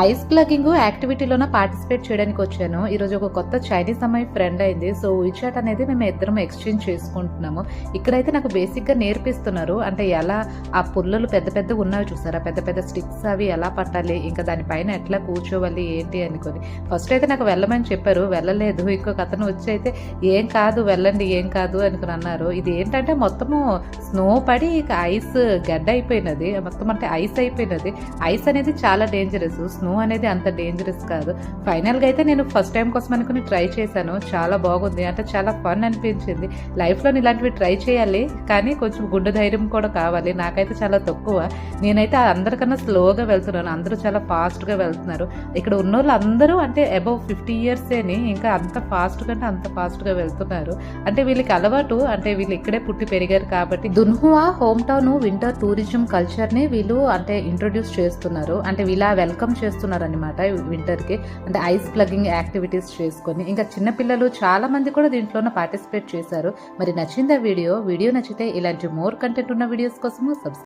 Ice plugging యాక్టివిటీలోన participate చేయడానికి వచ్చాను. ఈరోజు ఒక కొత్త చైనీస్ అమ్మాయి ఫ్రెండ్ అయింది. సో విచాట్ అనేది మేము ఇద్దరం ఎక్స్చేంజ్ చేసుకుంటున్నాము. ఇక్కడైతే నాకు బేసిక్గా నేర్పిస్తున్నారు. అంటే ఎలా ఆ పుల్లలు పెద్ద పెద్ద ఉన్నవి చూసారా? పెద్ద పెద్ద స్టిక్స్ అవి ఎలా పట్టాలి? ఇంకా దానిపైన ఎట్లా కూర్చోవాలి? ఏంటి అనుకొని. ఫస్ట్ అయితే నాకు వెళ్ళమని చెప్పారు. వెళ్ళలేదు. ఇంకొక అతను వచ్చి అయితే ఏం కాదు వెళ్ళండి ఏం కాదు అనుకుని అన్నారు. ఇది ఏంటంటే మొత్తము స్నో పడి ఇక ఐస్ గడ్డ అయిపోయినది. మొత్తం అంటే ఐస్ అయిపోయినది. ఐస్ అనేది చాలా డేంజరస్ స్నో అనేది అంత డేంజరస్ కాదు. ఫైనల్గా అయితే నేను ఫస్ట్ టైం కోసం అనుకుని ట్రై చేశాను. చాలా బాగుంది. అంటే చాలా ఫన్ అనిపించింది. లైఫ్లో ఇలాంటివి ట్రై చేయాలి. కానీ కొంచెం గుండె ధైర్యం కూడా కావాలి. నాకైతే చాలా తక్కువ. నేనైతే అందరికన్నా స్లోగా వెళ్తున్నాను. అందరూ చాలా ఫాస్ట్గా వెళ్తున్నారు. ఇక్కడ ఉన్న వాళ్ళు అందరూ అంటే అబౌవ్ ఫిఫ్టీ ఇయర్సేని ఇంకా అంత ఫాస్ట్ కంటే అంత ఫాస్ట్గా వెళ్తున్నారు. అంటే వీళ్ళకి అలవాటు అంటే వీళ్ళు ఇక్కడే పుట్టి పెరిగారు కాబట్టి Dunhua home town winter tourism కల్చర్ని వీళ్ళు అంటే ఇంట్రొడ్యూస్ చేస్తున్నారు. అంటే వీళ్ళ వెల్కమ్ చేస్తున్నారు. చేస్తున్నారనమాట వింటర్కి అంటే ఐస్ ప్లగింగ్ యాక్టివిటీస్ చేసుకొని ఇంకా చిన్నపిల్లలు చాలా మంది కూడా దీంట్లోనే పార్టిసిపేట్ చేశారు. మరి నచ్చిందా వీడియో? వీడియో నచ్చితే ఇలాంటి మోర్ కంటెంట్ ఉన్న వీడియోస్ కోసము సబ్స్క్రైబ్